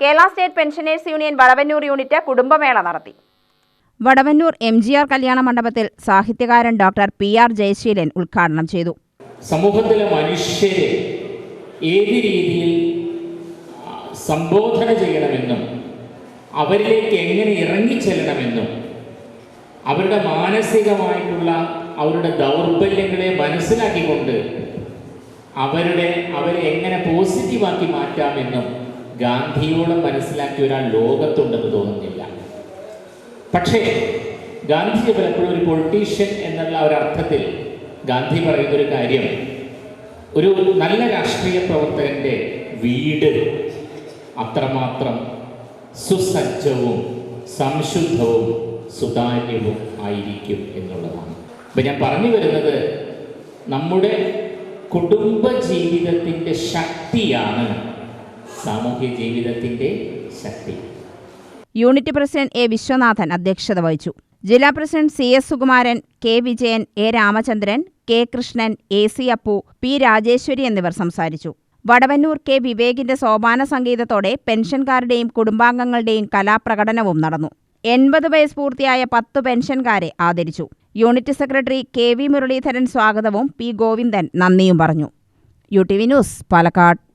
Kerala state pensioners union Vadavannur unit കുടുംബമേള നടത്തി. Vadavannur M G R കല്യാണ മണ്ഡപത്തിൽ സാഹിത്യകാരൻ ഡോക്ടർ പി ആർ ജയശീലൻ ഉദ്ഘാടനം ചെയ്തു. സമൂഹത്തിലെ മനുഷ്യരെ ഏത് രീതിയിൽ സംബോധന ചെയ്യണമെന്നും അവരിലേക്ക് എങ്ങനെ ഇറങ്ങിച്ചെല്ലണമെന്നും അവരുടെ മാനസികമായിട്ടുള്ള അവരുടെ ദൗർബല്യങ്ങളെ മനസ്സിലാക്കിക്കൊണ്ട് അവരുടെ അവരെ എങ്ങനെ പോസിറ്റീവാക്കി മാറ്റാമെന്നും ഗാന്ധിയോളം മനസ്സിലാക്കിയ ഒരാൾ ലോകത്തുണ്ടെന്ന് തോന്നുന്നില്ല. പക്ഷേ ഗാന്ധിയെ പലപ്പോഴും ഒരു പൊളിറ്റീഷ്യൻ എന്നുള്ള ഒരർത്ഥത്തിൽ ഗാന്ധി പറയുന്ന ഒരു കാര്യം ഒരു നല്ല രാഷ്ട്രീയ പ്രവർത്തകന്റെ വീട് അത്രമാത്രം സുസജ്ജവും സംശുദ്ധവും സുതാര്യവും ആയിരിക്കും എന്നുള്ളതാണ്. ഇപ്പം ഞാൻ പറഞ്ഞു വരുന്നത് നമ്മുടെ കുടുംബ ജീവിതത്തിന്റെ ശക്തിയാണ് സാമൂഹ്യ ജീവിതത്തിന്റെ ശക്തി. യൂണിറ്റ് പ്രസിഡന്റ് എ വിശ്വനാഥൻ അധ്യക്ഷത വഹിച്ചു. ജില്ലാ president C S Sukumaran K Vijayan A Ramachandran K Krishnan A C Appu P Rajeswari എന്നിവർ സംസാരിച്ചു. വടവന്നൂർ കെ വിവേകിന്റെ സോപാന സംഗീതത്തോടെ പെൻഷൻകാരുടെയും കുടുംബാംഗങ്ങളുടെയും കലാപ്രകടനവും നടന്നു. എൺപത് വയസ്സ് പൂർത്തിയായ പത്ത് പെൻഷൻകാരെ ആദരിച്ചു. Unit secretary K V Muraleedharan സ്വാഗതവും പി ഗോവിന്ദൻ നന്ദിയും പറഞ്ഞു. U T V news Palakkad.